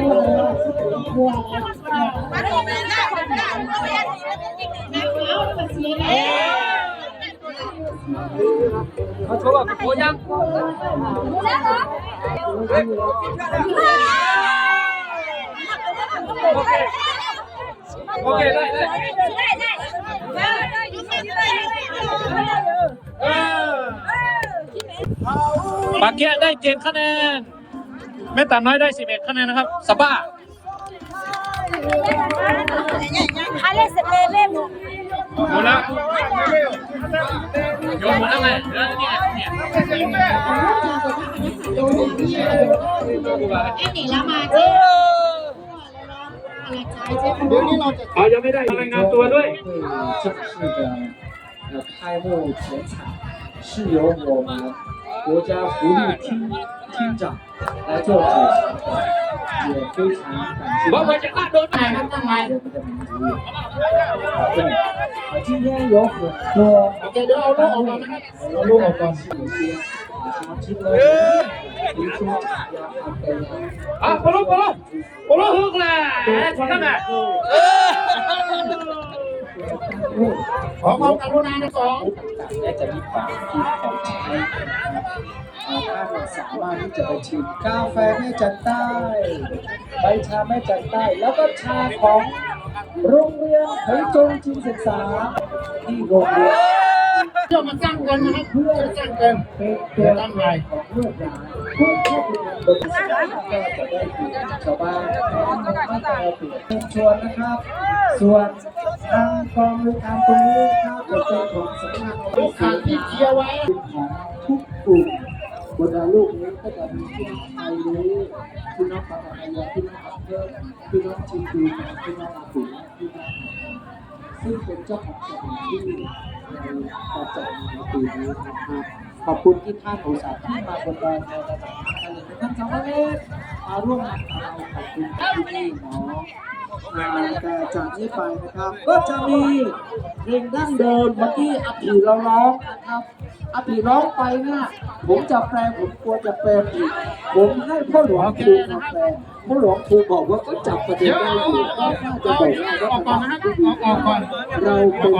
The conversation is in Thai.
บัวแล้วเขาโชว์แบบโคยังโอ เคโอเคได้ได้เออปากเกียได้เจ็ดคะแนนแม่ตามน้อยได้สิบเอ็ดคะแนนนะครับสบ้า Alles bebemos. หมดแล้วโยนหมดแล้วไงเหลือเนี่ยเนี่ย หนีแล้วมาเจ๊อะไรใจเจ๊ เดี๋ยวนี้เราจะ เอายังไม่ได้รายงานตัวด้วย 会正式的呃开幕前彩，是由我们国家福利厅厅长 来做好持，好非好感。我们大多买买的这个名字。今天有很多，我们的欧龙，我们的欧龙关系有些。啊！不龙不龙，不龙喝过来，来，传上来。 ขอความกรุณาในสองต่างและจะมีของกินของใช้ท่านสามารถที่จะไปชิมกาแฟแม่จันใต้ใบชาแม่จันใต้ แล้วก็ชาของโรงเรียนไถจงจินศึกษาที่โรงเรียน เดี๋ยวมาสร้างกันนะครับเพื่อสร้างกันเป็นตั้งใหม่ของลูกหลานผู้านบริษัทก็จะได้อยู่ชาวบ้านชิญชวนนะครับ ส่วนทางกองบริการตรงนี้ครับเป็นของสำนักงานที่เชียร์ไว้ของทุกกลุ่มบนดาวลูกนี้ก็จะมีพี่น้องไทยนี้พี่น้องปากกายพี่น้องอัพเดอร์พี่น้องจีนพี่น้องอาขุนพี่น้องซึ่งเป็นเจ้าของสถานที่ ปีนี้นะครับขอบคุณที่ท่านอุตส่าห์ที่มาบนดอยในระดับท่านท่านสามเณรมาร่วมงานกับเราขอบคุณที่นี่เนาะอ่าแต่จากนี้ไปนะครับ ก็จะมีเพลงดั้งเดิมเมื่อกี้อภิเราร้องนะครับอภิร้องไปเนี่ยผมจะแปลผมกลัวจะแปลผิดผมให้พ่อหลวงครูมาแปลพ่อหลวงครูบอกว่าก็จับประเด็นได้อยู่ก็น่าจะบอกว่าออกก่อนนะครับออกก่อนเราเป็น